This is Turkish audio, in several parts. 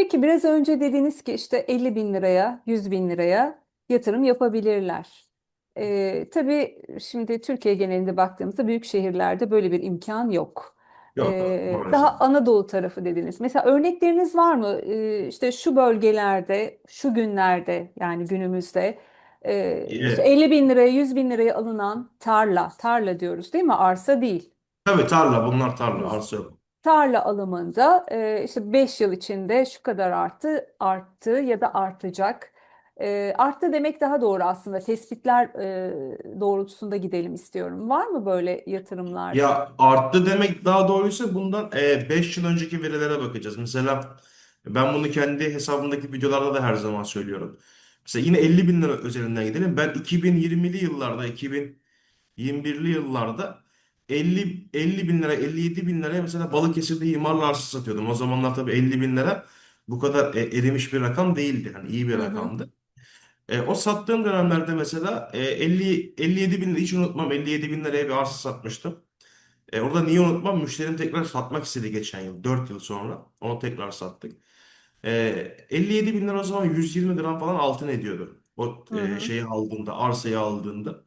Peki biraz önce dediniz ki işte 50 bin liraya, 100 bin liraya yatırım yapabilirler. Ee, tabii şimdi Türkiye genelinde baktığımızda büyük şehirlerde böyle bir imkan yok. Yok Ee, maalesef. daha Anadolu tarafı dediniz. Mesela örnekleriniz var mı? Ee, işte şu bölgelerde, şu günlerde yani günümüzde e, işte Ee, 50 bin liraya, 100 bin liraya alınan tarla, tarla diyoruz değil mi? Arsa değil. tabii tarla bunlar tarla arsa yok. Tarla alımında e, işte 5 yıl içinde şu kadar arttı, arttı ya da artacak. E, arttı demek daha doğru aslında. Tespitler e, doğrultusunda gidelim istiyorum. Var mı böyle yatırımlar? Ya arttı demek daha doğruysa bundan 5 yıl önceki verilere bakacağız. Mesela ben bunu kendi hesabımdaki videolarda da her zaman söylüyorum. Mesela yine 50 bin lira üzerinden gidelim. Ben 2020'li yıllarda 2021'li yıllarda 50, 50 bin lira 57 bin liraya mesela Balıkesir'de imarlı arsa satıyordum. O zamanlar tabii 50 bin lira bu kadar e, erimiş bir rakam değildi. Hani iyi bir Hı hı. rakamdı. E, o sattığım dönemlerde mesela e, 50 57 bin lira hiç unutmam 57 bin liraya bir arsa satmıştım. E, orada niye unutmam müşterim tekrar satmak istedi geçen yıl 4 yıl sonra onu tekrar sattık. E, 57 bin lira o zaman 120 gram falan altın ediyordu. O Hı e, hı. şeyi aldığında arsayı aldığında.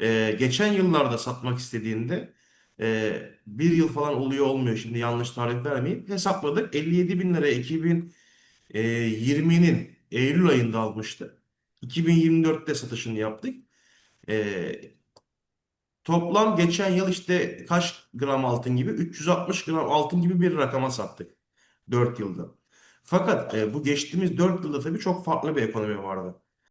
E, geçen yıllarda satmak istediğinde e, bir yıl falan oluyor olmuyor şimdi yanlış tarih vermeyeyim. Hesapladık 57 bin liraya 2020'nin Eylül ayında almıştı. 2024'te satışını yaptık. E, toplam geçen yıl işte kaç gram altın gibi 360 gram altın gibi bir rakama sattık 4 yılda. Fakat e, bu geçtiğimiz 4 yılda tabii çok farklı bir ekonomi vardı.